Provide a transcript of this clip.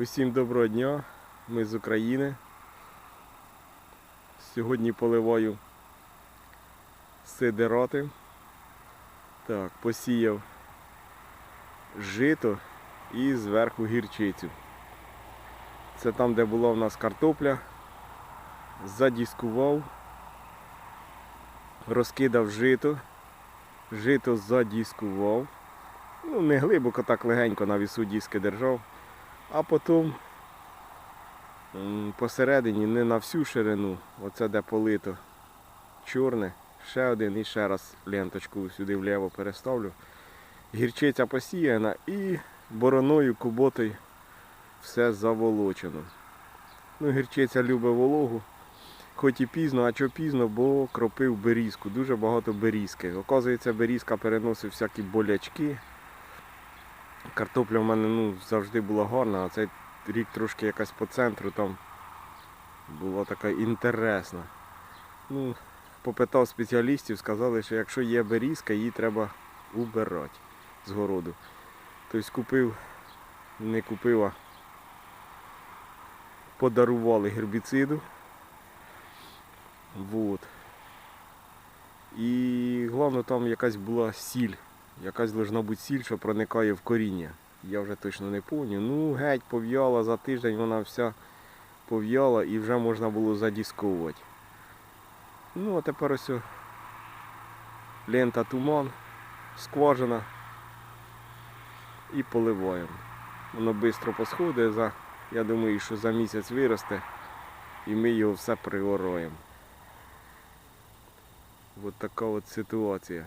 Усім доброго дня, ми з України. Сьогодні поливаю сидирати. Так, посіяв жито і зверху гірчицю. Це там, де була в нас картопля. Задіскував, розкидав жито, жито задіскував. Ну, не глибоко, так легенько на вісу диски держав. А потім посередині, не на всю ширину, оце де полито чорне, ще один і ще раз ленточку сюди вліво переставлю. Гірчиця посіяна і бороною, куботою все заволочено. Ну, гірчиця любить вологу, хоч і пізно, а чого пізно, бо кропив берізку, дуже багато берізки. Оказується, берізка переносить всякі болячки. Картопля в мене ну, завжди була гарна, а цей рік трошки якась по центру там була така інтересна. Ну, попитав спеціалістів, сказали, що якщо є берізка, її треба убирати з городу. Тобто купив, не купив, а подарували гербіциду. Вот. І головне там якась була сіль. Якась должна бути сіль, що проникає в коріння. Я вже точно не пам'ятаю. Ну, геть пов'яла за тиждень, вона вся пов'яла і вже можна було задісковувати. Ну, а тепер ось лента туман, скважина і поливаємо. Воно швидко посходить, за, я думаю, що за місяць виросте і ми його все пригораємо. Ось така от ситуація.